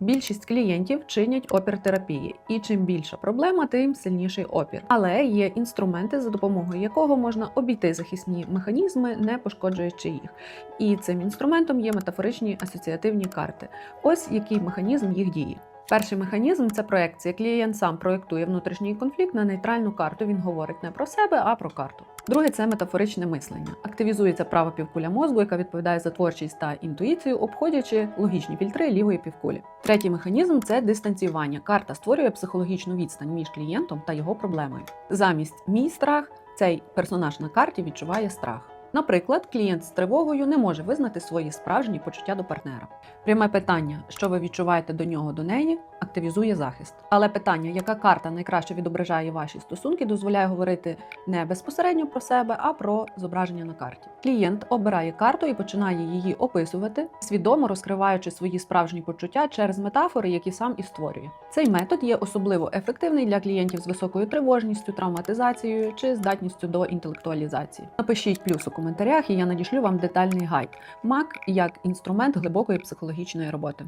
Більшість клієнтів чинять опір терапії, і чим більша проблема, тим сильніший опір. Але є інструменти, за допомогою якого можна обійти захисні механізми, не пошкоджуючи їх. І цим інструментом є метафоричні асоціативні карти. Ось який механізм їх діє. Перший механізм це проекція. Клієнт сам проєктує внутрішній конфлікт на нейтральну карту. Він говорить не про себе, а про карту. Друге це метафоричне мислення. Активізується права півкуля мозку, яка відповідає за творчість та інтуїцію, обходячи логічні фільтри лівої півкулі. Третій механізм це дистанціювання. Карта створює психологічну відстань між клієнтом та його проблемою. Замість мій страх цей персонаж на карті відчуває страх. Наприклад, клієнт з тривогою не може визнати свої справжні почуття до партнера. Пряме питання, що ви відчуваєте до нього до неї, активізує захист. Але питання, яка карта найкраще відображає ваші стосунки, дозволяє говорити не безпосередньо про себе, а про зображення на карті. Клієнт обирає карту і починає її описувати, свідомо розкриваючи свої справжні почуття через метафори, які сам і створює. Цей метод є особливо ефективний для клієнтів з високою тривожністю, травматизацією чи здатністю до інтелектуалізації. Напишіть плюс у коментарях, і я надішлю вам детальний гайд. МАК як інструмент глибокої психологічної роботи.